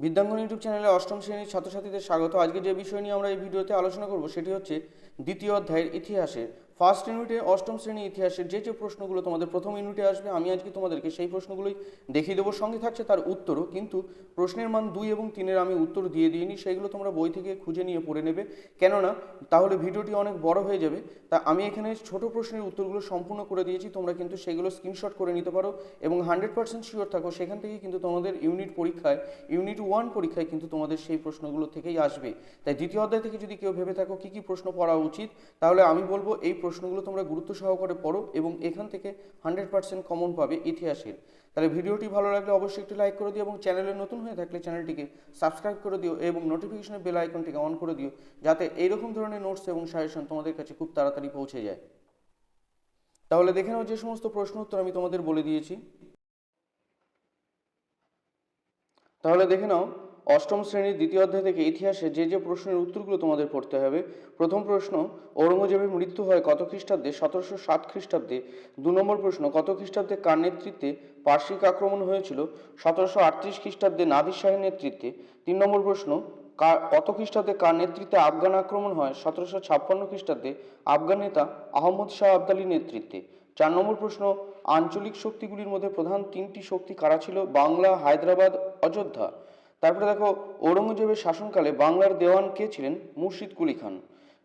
বিদ্যাঙ্গন YouTube চ্যানেলে অষ্টম শ্রেণির ছাত্রছাত্রীদের স্বাগত। আজকে যে বিষয় নিয়ে আমরা এই ভিডিওতে আলোচনা করব, সেটি হচ্ছে দ্বিতীয় অধ্যায়ের ইতিহাসের ফার্স্ট ইউনিটে, অষ্টম শ্রেণি ইতিহাসের যে যে প্রশ্নগুলো তোমাদের প্রথম ইউনিটে আসবে, আমি আজকে তোমাদেরকে সেই প্রশ্নগুলোই দেখিয়ে দেবো। সঙ্গে থাকছে তার উত্তরও, কিন্তু প্রশ্নের মান দুই এবং তিনের আমি উত্তর দিয়ে দিইনি, সেইগুলো তোমরা বই থেকে খুঁজে নিয়ে পড়ে নেবে। কেননা, তাহলে ভিডিওটি অনেক বড় হয়ে যাবে, তা আমি এখানে ছোট প্রশ্নের উত্তরগুলো সম্পূর্ণ করে দিয়েছি, তোমরা কিন্তু সেগুলো স্ক্রিনশট করে নিতে পারো এবং হান্ড্রেড পার্সেন্ট শিওর থাকো, সেখান থেকে কিন্তু তোমাদের ইউনিট পরীক্ষায়, ইউনিট ওয়ান পরীক্ষায় কিন্তু তোমাদের সেই প্রশ্নগুলো থেকেই আসবে। তাই দ্বিতীয় অধ্যায় থেকে যদি কেউ ভেবে থাকো কী কী প্রশ্ন পড়া উচিত, তাহলে আমি বলব এই প্রশ্নগুলো তোমরা গুরুত্ব সহকারে পড়ো এবং এখান থেকে হান্ড্রেড পার্সেন্ট কমন পাবে ইতিহাসের। তাহলে ভিডিওটি ভালো লাগলে অবশ্যই একটি লাইক করে দিও এবং চ্যানেলে নতুন হয়ে থাকলে চ্যানেলটিকে সাবস্ক্রাইব করে দিও এবং নোটিফিকেশনের বেল আইকনটিকে অন করে দিও যাতে এইরকম ধরনের নোটস এবং সাজেশন তোমাদের কাছে খুব তাড়াতাড়ি পৌঁছে যায়। তাহলে দেখে নাও যে সমস্ত প্রশ্ন উত্তর আমি তোমাদের বলে দিয়েছি। তাহলে দেখে নাও অষ্টম শ্রেণির দ্বিতীয় অধ্যায় থেকে ইতিহাসে যে যে প্রশ্নের উত্তরগুলো তোমাদের পড়তে হবে, প্রথম প্রশ্ন, ঔরঙ্গজেবের মৃত্যু হয় কত খ্রিস্টাব্দে? সতেরোশো সাত খ্রিস্টাব্দে। দু নম্বর প্রশ্ন, কত খ্রিস্টাব্দে কার নেতৃত্বে পার্শ্বিক আক্রমণ হয়েছিল? সতেরোশো আটত্রিশ খ্রিস্টাব্দে নাদির শাহের নেতৃত্বে। তিন নম্বর প্রশ্ন কার কত খ্রিস্টাব্দে কার নেতৃত্বে আফগান আক্রমণ হয়? সতেরোশো ছাপ্পান্ন খ্রিস্টাব্দে আফগান নেতা আহমদ শাহ আবদালির নেতৃত্বে। চার নম্বর প্রশ্ন, আঞ্চলিক শক্তিগুলির মধ্যে প্রধান তিনটি শক্তি কারা ছিল? বাংলা, হায়দ্রাবাদ, অযোধ্যা। তারপরে দেখো, ঔরঙ্গজেবের শাসনকালে বাংলার দেওয়ান কে ছিলেন? মুর্শিদ কুলি খান।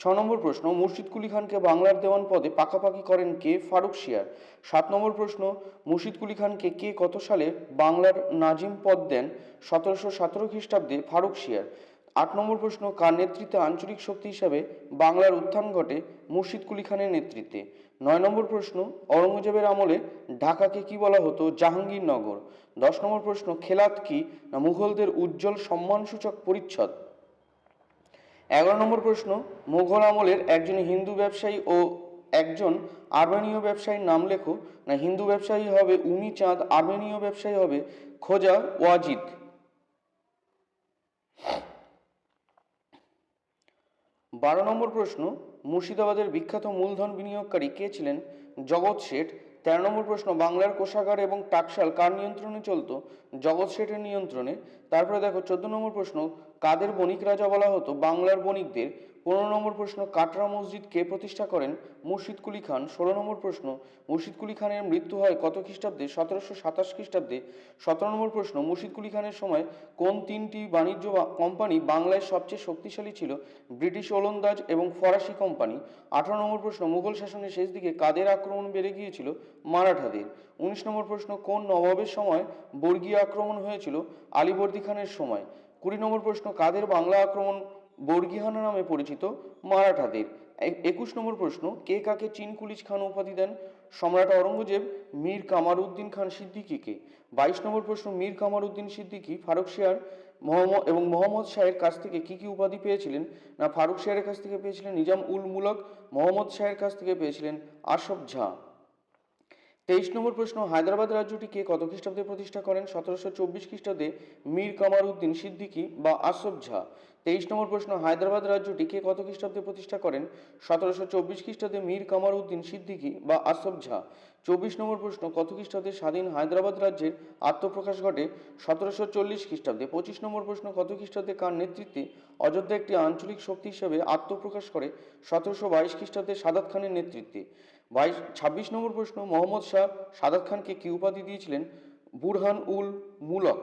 ছ নম্বর প্রশ্ন, মুর্শিদ কুলি খানকে বাংলার দেওয়ান পদে পাকাপাকি করেন কে? ফারুক শিয়ার। সাত নম্বর প্রশ্ন, মুর্শিদ কুলি খানকে কে কত সালে বাংলার নাজিম পদ দেন? সতেরোশো সতেরো খ্রিস্টাব্দে ফারুক শিয়ার। আট নম্বর প্রশ্ন, কার নেতৃত্বে আঞ্চলিক শক্তি হিসাবে বাংলার উত্থান ঘটে মুর্শিদ কুলি খানের নেতৃত্বে? নয় নম্বর প্রশ্ন, ঔরঙ্গজেবের আমলে ঢাকাকে কি বলা হতো? জাহাঙ্গীরনগর। দশ নম্বর প্রশ্ন, খেলাত কি? না মুঘলদের উজ্জ্বল সম্মানসূচক পরিচ্ছদ? এগারো নম্বর প্রশ্ন, মুঘল আমলের একজন হিন্দু ব্যবসায়ী ও একজন আর্মেনীয় ব্যবসায়ীর নাম লেখো। না হিন্দু ব্যবসায়ী হবে উমি চাঁদ, আর্মেনীয় ব্যবসায়ী হবে খোজা ওয়াজিদ? বারো নম্বর প্রশ্ন, মুর্শিদাবাদের বিখ্যাত মূলধন বিনিয়োগকারী কে ছিলেন? জগৎ শেঠ। তেরো নম্বর প্রশ্ন, বাংলার কোষাগার এবং টাকশাল কার নিয়ন্ত্রণে চলত? জগৎ শেঠের নিয়ন্ত্রণে। তারপরে দেখো চোদ্দ নম্বর প্রশ্ন, কাদের বণিক রাজা বলা হতো? বাংলার বণিকদের। পনেরো নম্বর প্রশ্ন, কাটরা মসজিদ কে প্রতিষ্ঠা করেন? মুর্শিদ কুলি খান। ষোলো নম্বর প্রশ্ন, মুর্শিদ কুলি খানের মৃত্যু হয় কত খ্রিস্টাব্দে? সতেরোশো সাতাশ খ্রিস্টাব্দে। সতেরো নম্বর প্রশ্ন, মুর্শিদ কুলি খানের সময় কোন তিনটি বাণিজ্য কোম্পানি বাংলায় সবচেয়ে শক্তিশালী ছিল? ব্রিটিশ ওলন্দাজ এবং ফরাসি কোম্পানি। আঠারো নম্বর প্রশ্ন, মুঘল শাসনের শেষ দিকে কাদের আক্রমণ বেড়ে গিয়েছিল? মারাঠাদের। উনিশ নম্বর প্রশ্ন, কোন নবাবের সময় বর্গীয় আক্রমণ হয়েছিল? আলীবর্দী খানের সময়। কুড়ি নম্বর প্রশ্ন, কাদের বাংলা আক্রমণ বর্গীহানা নামে পরিচিত? মারাঠাদের। একুশ নম্বর প্রশ্ন, কে কাকে চিনকুলিজ খান উপাধি দেন? সম্রাট অরঙ্গজেব মীর কামার উদ্দিন খান সিদ্দিকীকে বাইশ নম্বর প্রশ্ন, মীর কামার উদ্দিন সিদ্দিকী, ফারুক শিয়ার, মোহাম্মদ এবং মোহাম্মদ শাহের কাছ থেকে কি কি উপাধি পেয়েছিলেন? না, ফারুক শিয়ারের কাছ থেকে পেয়েছিলেন নিজাম উল মুলক, মোহাম্মদ শাহের কাছ থেকে পেয়েছিলেন আশফ ঝা। তেইশ নম্বর প্রশ্ন, হায়দ্রাবাদ রাজ্যটি কে কত খ্রিস্টাব্দে প্রতিষ্ঠা করেন? সতেরোশো চব্বিশ খ্রিস্টাব্দে মীর কামার উদ্দিন সিদ্দিকি বা আসফ ঝা? তেইশ নম্বর প্রশ্ন, হায়দ্রাবাদ রাজ্যটি কে কত খ্রিস্টাব্দে প্রতিষ্ঠা করেন? সতেরোশো চব্বিশ খ্রিস্টাব্দে মীর কামার উদ্দিন সিদ্দিকি বা আসফ ঝা? চব্বিশ নম্বর প্রশ্ন, কত খ্রিস্টাব্দে স্বাধীন হায়দ্রাবাদ রাজ্যের আত্মপ্রকাশ ঘটে? সতেরোশো চল্লিশ খ্রিস্টাব্দে। পঁচিশ নম্বর প্রশ্ন, কত খ্রিস্টাব্দে কার নেতৃত্বে অযোধ্যা একটি আঞ্চলিক শক্তি হিসেবে আত্মপ্রকাশ করে? সতেরোশো বাইশ খ্রিস্টাব্দে সাদাত খানের নেতৃত্বে। বাইশ, ছাব্বিশ নম্বর প্রশ্ন, মোহাম্মদ শাহ সাদাত খানকে কি উপাধি দিয়েছিলেন? বুরহান উল মুলক।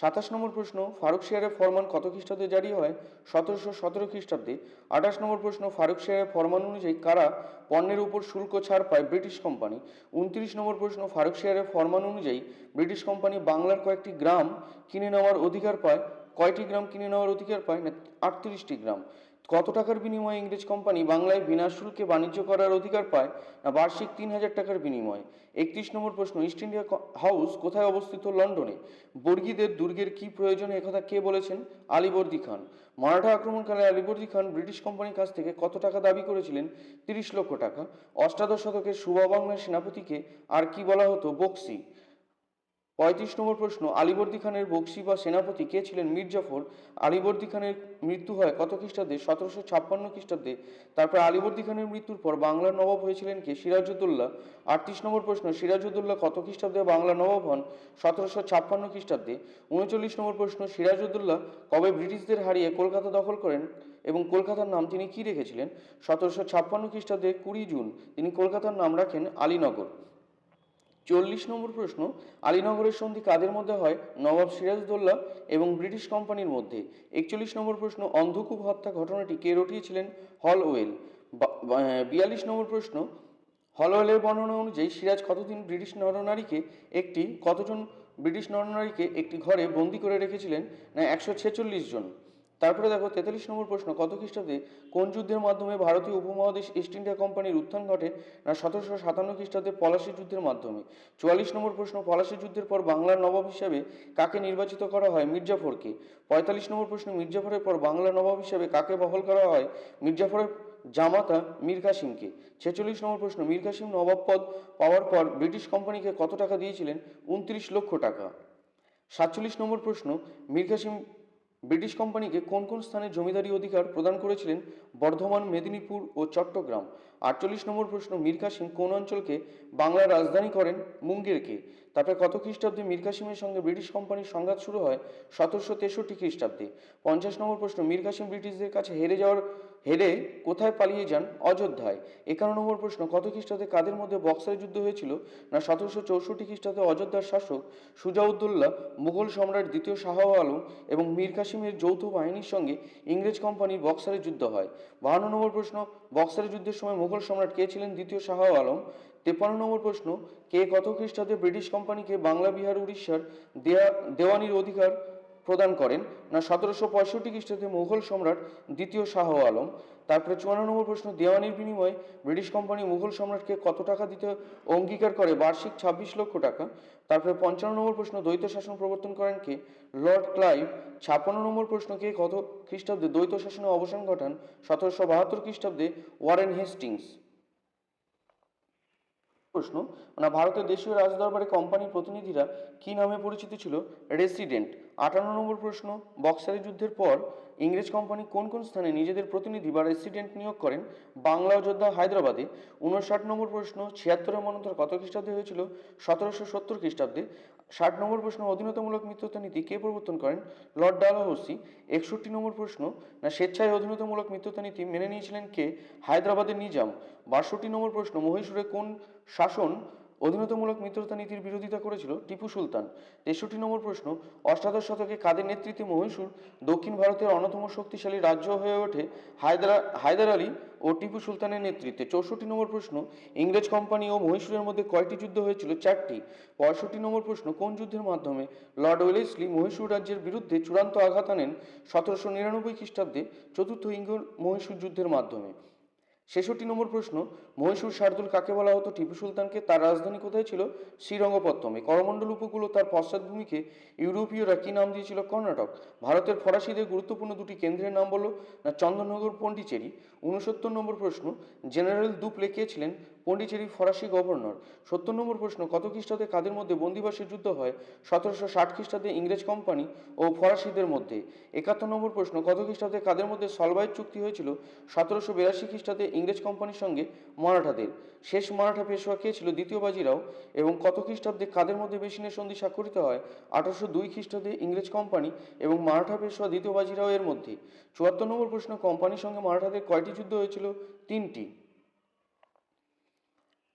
সাতাশ নম্বর প্রশ্ন, ফারুক শেয়ারের ফরমান কত খ্রিস্টাব্দে জারি হয়? সতেরোশো সতেরো খ্রিস্টাব্দে। আঠাশ নম্বর প্রশ্ন, ফারুক শেয়ারের ফরমান অনুযায়ী কারা পণ্যের উপর শুল্ক ছাড় পায় ব্রিটিশ কোম্পানি? উনত্রিশ নম্বর প্রশ্ন, ফারুক শেয়ারের ফরমান অনুযায়ী ব্রিটিশ কোম্পানি বাংলার কয়েকটি গ্রাম কিনে নেওয়ার অধিকার পায়। কয়টি গ্রাম কিনে নেওয়ার অধিকার পায়? না, আটত্রিশটি গ্রাম। কত টাকার বিনিময়ে ইংরেজ কোম্পানি বাংলায় বিনা শুল্কে বাণিজ্য করার অধিকার পায় না বার্ষিক তিন হাজার টাকার বিনিময়ে? একত্রিশ নম্বর প্রশ্ন, ইস্ট ইন্ডিয়া হাউস কোথায় অবস্থিত লন্ডনে? বর্গীদের দুর্গের কি প্রয়োজন একথা কে বলেছেন? আলীবর্দী খান। মারাঠা আক্রমণকালে আলীবর্দী খান ব্রিটিশ কোম্পানির কাছ থেকে কত টাকা দাবি করেছিলেন? তিরিশ লক্ষ টাকা। অষ্টাদশ শতকের সুবা বাংলার সেনাপতিকে আর কি বলা হতো? বক্সি। পঁয়ত্রিশ নম্বর প্রশ্ন, আলিবর্দী খানের বক্সি বা সেনাপতি কে ছিলেন মীর জাফর? আলিবর্দী খানের মৃত্যু হয় কত খ্রিস্টাব্দে? সতেরোশো ছাপ্পান্ন খ্রিস্টাব্দে। তারপর আলিবর্দী খানের মৃত্যুর পর বাংলার নবাব হয়েছিলেন কে? সিরাজউদ্দৌলা। আটত্রিশ নম্বর প্রশ্ন, সিরাজউদ্দৌলা কত খ্রিস্টাব্দে বাংলা নবাব হন? সতেরোশো ছাপ্পান্ন খ্রিস্টাব্দে। উনচল্লিশ নম্বর প্রশ্ন, সিরাজউদ্দৌলা কবে ব্রিটিশদের হারিয়ে কলকাতা দখল করেন এবং কলকাতার নাম তিনি কি রেখেছিলেন? সতেরোশো ছাপ্পান্ন খ্রিস্টাব্দে কুড়ি জুন তিনি কলকাতার নাম রাখেন আলীনগর। চল্লিশ নম্বর প্রশ্ন, আলীনগরের সন্ধি কাদের মধ্যে হয়? নবাব সিরাজদৌল্লা এবং ব্রিটিশ কোম্পানির মধ্যে। একচল্লিশ নম্বর প্রশ্ন, অন্ধকূপ হত্যা ঘটনাটি কে রটিয়েছিলেন? হলওয়েল। বিয়াল্লিশ নম্বর প্রশ্ন, হলওয়েলের বর্ণনা অনুযায়ী সিরাজ কতদিন ব্রিটিশ নরনারীকে একটি, কতজন ব্রিটিশ নরনারীকে একটি ঘরে বন্দি করে রেখেছিলেন? না, একশো ছেচল্লিশ জন। তারপরে দেখো তেতাল্লিশ নম্বর প্রশ্ন, কত খ্রিস্টাব্দে কোন যুদ্ধের মাধ্যমে ভারতীয় উপমহাদেশ ইস্ট ইন্ডিয়া কোম্পানির উত্থান ঘটে না সতেরোশো সাতান্ন খ্রিস্টাব্দে পলাশি যুদ্ধের মাধ্যমে? চুয়াল্লিশ নম্বর প্রশ্ন, পলাশি যুদ্ধের পর বাংলার নবাব হিসাবে কাকে নির্বাচিত করা হয় মির্জাফরকে? পঁয়তাল্লিশ নম্বর প্রশ্ন, মির্জাফরের পর বাংলার নবাব হিসাবে কাকে বহাল করা হয় মির্জাফরের জামাতা মীর কাসিমকে? ছেচল্লিশ নম্বর প্রশ্ন, মীর কাসিম নবাব পদ পাওয়ার পর ব্রিটিশ কোম্পানিকে কত টাকা দিয়েছিলেন? উনত্রিশ লক্ষ টাকা। সাতচল্লিশ নম্বর প্রশ্ন, মীর কাসিম ব্রিটিশ কোম্পানিকে কোন কোন স্থানে জমিদারি অধিকার প্রদান করেছিলেন বর্ধমান মেদিনীপুর ও চট্টগ্রাম? আটচল্লিশ নম্বর প্রশ্ন, মীর কাসিম কোন অঞ্চলকে বাংলার রাজধানী করেন মুঙ্গেরকে? তারপরে কত খ্রিস্টাব্দে মীর কাসিমের সঙ্গে ব্রিটিশ কোম্পানির সংঘাত শুরু হয়? সতেরোশো তেষট্টি খ্রিস্টাব্দে। পঞ্চাশ নম্বর প্রশ্ন, মীর কাসিম ব্রিটিশদের কাছে হেরে যাওয়ার হেরে কোথায় পালিয়ে যান অযোধ্যায়? একান্ন নম্বর প্রশ্ন, কত খ্রিস্টাব্দে কাদের মধ্যে বক্সার যুদ্ধ হয়েছিল? না, সতেরোশো চৌষট্টি খ্রিস্টাব্দে অযোধ্যার শাসক সুজাউদ্দৌল্লা মুঘল সম্রাট দ্বিতীয় শাহ আলম এবং মীর কাসিমের যৌথ বাহিনীর সঙ্গে ইংরেজ কোম্পানির বক্সারের যুদ্ধ হয়। বাহান্ন নম্বর প্রশ্ন বক্সারের যুদ্ধের সময় মুঘল সম্রাট কে ছিলেন দ্বিতীয় শাহ আলম? তেপান্ন নম্বর প্রশ্ন, কে কত খ্রিস্টাব্দে ব্রিটিশ কোম্পানিকে বাংলা, বিহার, উড়িষ্যার দেয়া, দেওয়ানির অধিকার প্রদান করেন? না, সতেরোশো পঁয়ষট্টি খ্রিস্টাব্দে মুঘল সম্রাট দ্বিতীয় শাহ আলম? তারপরে চুয়ান্ন নম্বর প্রশ্ন, দেওয়ানির বিনিময়ে ব্রিটিশ কোম্পানি মুঘল সম্রাটকে কত টাকা দিতে অঙ্গীকার করে? বার্ষিক ছাব্বিশ লক্ষ টাকা। তারপরে পঞ্চান্ন নম্বর প্রশ্ন, দ্বৈত শাসন প্রবর্তন করেন কে? Lord Clive. ছাপ্পান্ন নম্বর প্রশ্ন, কে কত খ্রিস্টাব্দে দ্বৈত শাসনে অবসান ঘটান? সতেরোশো বাহাত্তর খ্রিস্টাব্দে ওয়ারেন হেস্টিংস। প্রশ্ন মানে ভারতের দেশীয় রাজদরবারে কোম্পানির প্রতিনিধিরা কি নামে পরিচিত ছিল? রেসিডেন্ট। আটান্ন নম্বর প্রশ্ন, বক্সারের যুদ্ধের পর ইংরেজ কোম্পানি কোন কোন স্থানে নিজেদের প্রতিনিধি বা রেসিডেন্ট নিয়োগ করেন? বাংলা অযোধ্যা, হায়দ্রাবাদে। উনষাট নম্বর প্রশ্ন ছিয়াত্তরের মনন্তর কত খ্রিস্টাব্দে হয়েছিল? সতেরোশো সত্তর খ্রিস্টাব্দে। ষাট নম্বর প্রশ্ন, অধীনতামূলক মিত্রতা নীতি কে প্রবর্তন করেন? Lord Dalhousie. একষট্টি নম্বর প্রশ্ন, না স্বেচ্ছায় অধীনতামূলক মিত্রতা নীতি মেনে নিয়েছিলেন কে? হায়দ্রাবাদের নিজাম। বাষট্টি নম্বর প্রশ্ন, মহীশূরে কোন শাসন অধীনতামূলক মিত্রতা নীতির বিরোধিতা করেছিল টিপু সুলতান। তেষট্টি নম্বর প্রশ্ন, অষ্টাদশ শতকে কাদের নেতৃত্বে মহীশূর দক্ষিণ ভারতের অন্যতম শক্তিশালী রাজ্য হয়ে ওঠে হায়দারা, হায়দার আলী ও টিপু সুলতানের নেতৃত্বে? চৌষট্টি নম্বর প্রশ্ন, ইংরেজ কোম্পানি ও মহীশূরের মধ্যে কয়টি যুদ্ধ হয়েছিল? চারটি। পঁয়ষট্টি নম্বর প্রশ্ন, কোন যুদ্ধের মাধ্যমে লর্ড ওয়েলেসলি মহীশূর রাজ্যের বিরুদ্ধে চূড়ান্ত আঘাত আনেন? সতেরোশো নিরানব্বই খ্রিস্টাব্দে চতুর্থ ইঙ্গল মহীশূর যুদ্ধের মাধ্যমে। ছেষট্টি নম্বর প্রশ্ন, মহীশূর শার্দুল কাকে বলা হতো? টিপু সুলতানকে। তার রাজধানী কোথায় ছিল? শ্রীরঙ্গপত্তমে। করমণ্ডল উপকূল তার পশ্চাৎভূমিকে ইউরোপীয়রা কী নাম দিয়েছিল? কর্ণাটক। ভারতের ফরাসিদের গুরুত্বপূর্ণ দুটি কেন্দ্রের নাম বলল না চন্দননগর, পন্ডিচেরি? উনসত্তর নম্বর প্রশ্ন, জেনারেল দুপলে কে ছিলেন? পন্ডিচেরির ফরাসি গভর্নর। সত্তর নম্বর প্রশ্ন, কত খ্রিস্টাব্দে কাদের মধ্যে বন্দিবাসের যুদ্ধ হয়? সতেরোশো ষাট খ্রিস্টাব্দে ইংরেজ কোম্পানি ও ফরাসিদের মধ্যে। একাত্তর নম্বর প্রশ্ন, কত খ্রিস্টাব্দে কাদের মধ্যে সলবাইট চুক্তি হয়েছিল? সতেরোশো বিরাশি খ্রিস্টাব্দে ইংরেজ কোম্পানির সঙ্গে মারাঠাদের। শেষ মারাঠা পেশোয়া কে ছিল? দ্বিতীয় বাজিরাও। এবং কত খ্রিস্টাব্দে কাদের মধ্যে বেসিনের সন্ধি স্বাক্ষরিত হয়? আঠারোশো দুই খ্রিস্টাব্দে ইংরেজ কোম্পানি এবং মারাঠা পেশোয়া দ্বিতীয় বাজিরাও এর মধ্যে। চুয়াত্তর নম্বর প্রশ্ন, কোম্পানির সঙ্গে মারাঠাদের কয়টি যুদ্ধ হয়েছিল? তিনটি।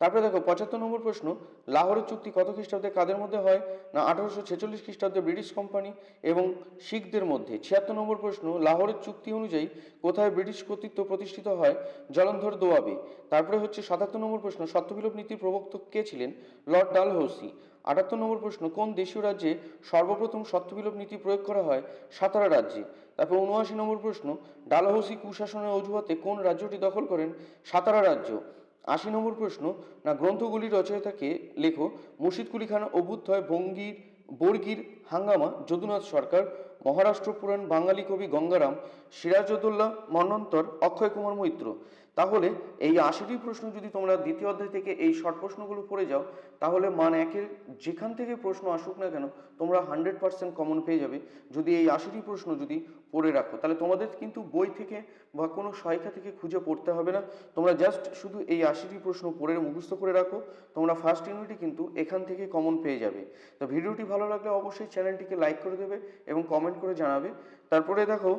তারপরে দেখো, পঁচাত্তর নম্বর প্রশ্ন, লাহোরের চুক্তি কত খ্রিস্টাব্দে কাদের মধ্যে হয়? না, আঠারোশো ছেচল্লিশ খ্রিস্টাব্দে ব্রিটিশ কোম্পানি এবং শিখদের মধ্যে। ছিয়াত্তর নম্বর প্রশ্ন, লাহোরের চুক্তি অনুযায়ী কোথায় ব্রিটিশ কর্তৃত্ব প্রতিষ্ঠিত হয়? জলন্ধর দোয়াবে তারপরে হচ্ছে সাতাত্তর নম্বর প্রশ্ন, সত্যবিলোপ নীতির প্রবক্তক কে ছিলেন? Lord Dalhousie. আটাত্তর নম্বর প্রশ্ন, কোন দেশীয় রাজ্যে সর্বপ্রথম সত্যবিলোপ নীতি প্রয়োগ করা হয়? সাতারা রাজ্যে। তারপর উনআশি নম্বর প্রশ্ন, ডালহৌসি কুশাসনের অজুহাতে কোন রাজ্যটি দখল করেন? সাতারা রাজ্য। আশি নম্বর প্রশ্ন, না গ্রন্থগুলির রচয়িতাকে লেখো মুর্শিদ কুলি খান অভ্যুত্থয় ভঙ্গির, বর্গীর হাঙ্গামা, যদুনাথ সরকার, মহারাষ্ট্র পুরাণ, বাঙালি কবি গঙ্গারাম সিরাজউদ্দৌল্লা মন্বন্তর অক্ষয় কুমার মৈত্র। তাহলে এই আশিটি প্রশ্ন যদি তোমরা দ্বিতীয় অধ্যায় থেকে এই শর্ট প্রশ্নগুলো পড়ে যাও, তাহলে মান একের যেখান থেকে প্রশ্ন আসুক না কেন, তোমরা হান্ড্রেড পার্সেন্ট কমন পেয়ে যাবে। যদি এই আশিটি প্রশ্ন যদি পড়ে রাখো। তাহলে তোমাদের কিন্তু বই থেকে বা কোনো সহায়িকা থেকে খুঁজে পড়তে হবে না। তোমরা জাস্ট শুধু এই আশিটি প্রশ্ন পড়ে মুখস্থ করে রাখো। তোমরা ফার্স্ট ইউনিটই কিন্তু এখান থেকে কমন পেয়ে যাবে। তো ভিডিওটি ভালো লাগলে অবশ্যই চ্যানেলটিকে লাইক করে দেবে এবং কমেন্ট করে জানাবে। তারপরে দেখো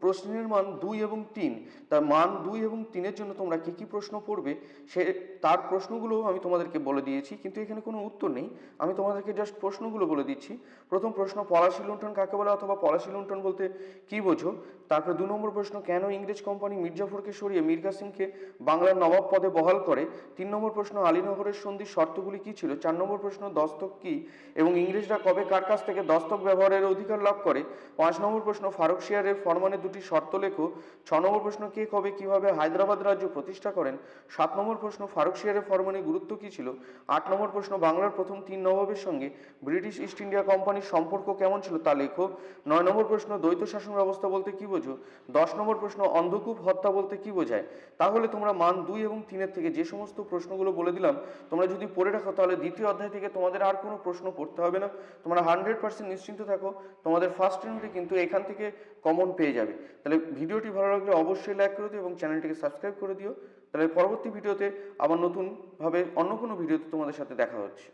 প্রশ্নের মান দুই এবং তিন, তার মান দুই এবং তিনের জন্য তোমরা কী কী প্রশ্ন পড়বে, সে, তার প্রশ্নগুলো আমি তোমাদেরকে বলে দিয়েছি, কিন্তু এখানে কোনো উত্তর নেই। আমি তোমাদেরকে জাস্ট প্রশ্নগুলো বলে দিচ্ছি। প্রথম প্রশ্ন, পলাশি লুণ্ঠন কাকে বলে অথবা পলাশি লুণ্ঠন বলতে কি বোঝো? তারপরে দু নম্বর প্রশ্ন, কেন ইংরেজ কোম্পানি মির্জাফরকে সরিয়ে মীর কাসিমকে বাংলার নবাব পদে বহাল করে? তিন নম্বর প্রশ্ন, আলীনগরের সন্ধির শর্তগুলি কি ছিল? চার নম্বর প্রশ্ন, দস্তক কি? এবং ইংরেজরা কবে কার কাছ থেকে দস্তক ব্যবহারের অধিকার লাভ করে? পাঁচ নম্বর প্রশ্ন, ফারুক শিয়ারের ফরমানে দুটি শর্ত লেখো। ছ নম্বর প্রশ্ন কে কবে, কীভাবে হায়দ্রাবাদ রাজ্য প্রতিষ্ঠা করেন? সাত নম্বর প্রশ্ন, ফারুক শিয়ারের ফরমানে গুরুত্ব কি ছিল? আট নম্বর প্রশ্ন, বাংলার প্রথম তিন নবাবের সঙ্গে ব্রিটিশ ইস্ট ইন্ডিয়া কোম্পানির সম্পর্ক কেমন ছিল তা লেখো। নয় নম্বর প্রশ্ন, দ্বৈত শাসন ব্যবস্থা বলতে কি বোঝো? দশ নম্বর প্রশ্ন, অন্ধকূপ হত্যা বলতে কি বোঝায়? তাহলে তোমরা মান দুই এবং তিনের থেকে যে সমস্ত প্রশ্নগুলো বলে দিলাম, তোমরা যদি পড়ে রাখো, তাহলে দ্বিতীয় অধ্যায় থেকে তোমাদের আর কোনো প্রশ্ন পড়তে হবে না। তোমরা হান্ড্রেড পার্সেন্ট নিশ্চিন্ত থাকো। তোমাদের ফার্স্ট ইউনিটে কিন্তু এখান থেকে কমন পেয়ে যাবে। তাহলে ভিডিওটি ভালো লাগলে অবশ্যই লাইক করে দিও এবং চ্যানেলটিকে সাবস্ক্রাইব করে দিও। তাহলে পরবর্তী ভিডিওতে আবার নতুনভাবে অন্য কোনো ভিডিওতে তোমাদের সাথে দেখা হচ্ছে।